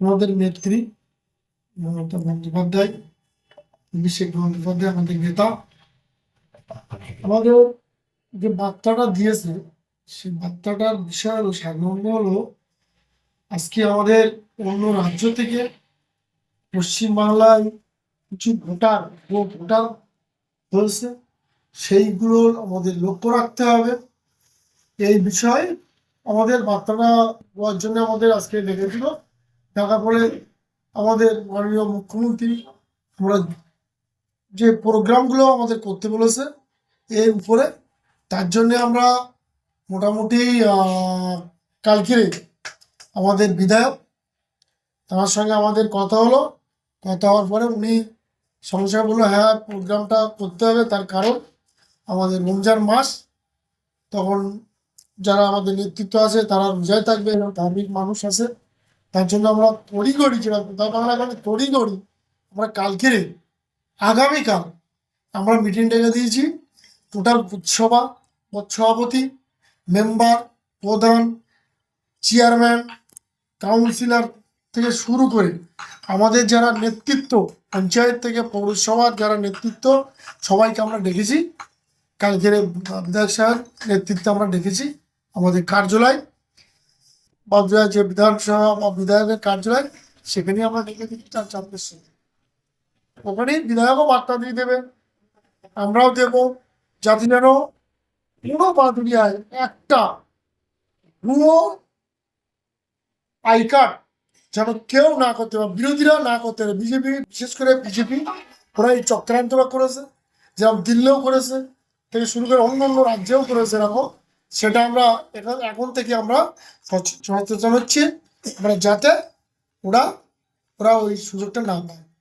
আমাদের নেত্রী, মমতা বন্দ্যোপাধ্যায়, অভিষেক বন্দ্যোপাধ্যায়, আমাদের নেতা। আমাদের যে বার্তাটা দিয়েছে সেই বার্তাটার বিষয় হলো সাধারণত হলো, আজকে আমাদের অন্য রাজ্য থেকে পশ্চিমবাংলায় কিছু ভোটার, ও ভোটার হয়েছে সেইগুলোর আমাদের লক্ষ্য রাখতে হবে। এই বিষয়ে আমাদের বার্তাটা দেওয়ার জন্য আমাদের আজকে ডেকেছিল ডাকার পরে আমাদের মাননীয় মুখ্যমন্ত্রী আমরা যে প্রোগ্রামগুলো আমাদের করতে বলেছে এর উপরে তার জন্য আমরা মোটামুটি আহ, কালকে আমাদের বিধায়ক তার সঙ্গে আমাদের কথা হলো। কথা হওয়ার পরে উনি সঙ্গে বলল হ্যাঁ প্রোগ্রামটা করতে হবে তার কারণ আমাদের রমজান মাস তখন যারা আমাদের নেতৃত্ব আছে, তারা রোজায় থাকবে, এবং ধার্মিক মানুষ আছে। তার জন্য আমরা তড়িঘড়ি যেটা কোথাও বাংলা মানে তড়িঘড়ি, আমরা কালকেরে আগামীকাল আমরা মিটিং ডেকে দিয়েছি। টোটাল বুথ সভাপতি মেম্বার প্রধান চেয়ারম্যান কাউন্সিলর থেকে শুরু করে আমাদের যারা নেতৃত্ব, পঞ্চায়েত থেকে পৌরসভার যারা নেতৃত্ব, সবাইকে আমরা ডেকেছি। কালকের বিধায়ক সাহেব নেতৃত্বে আমরা ডেকেছি। আমাদের কার্যালয় বা যে বিধানসভা বা বিধায়কের কার্যালয়, সেখানে আমরা ডেকে দিচ্ছি তার চাপের সঙ্গে ওখানেই বিধায়কও বার্তা দিয়ে দেবে। আমরাও দেবো যাতে যেন পুরো বাদুরিয়ায় একটা ভুয়ো আই কার্ড যেন কেউ না করতে পারে, বিরোধীরা না করতে পারে। বিজেপি, বিশেষ করে বিজেপি ওরা এই চক্রান্তটা করেছে, যেমন দিল্লিও করেছে, থেকে শুরু করে অন্য অন্য রাজ্যেও করেছে এরকম। সেটা আমরা এখন এখন থেকে আমরা সচ- সচেতন হচ্ছি। আমরা যাতে ওরা ওরা ওই সুযোগটা না পায়।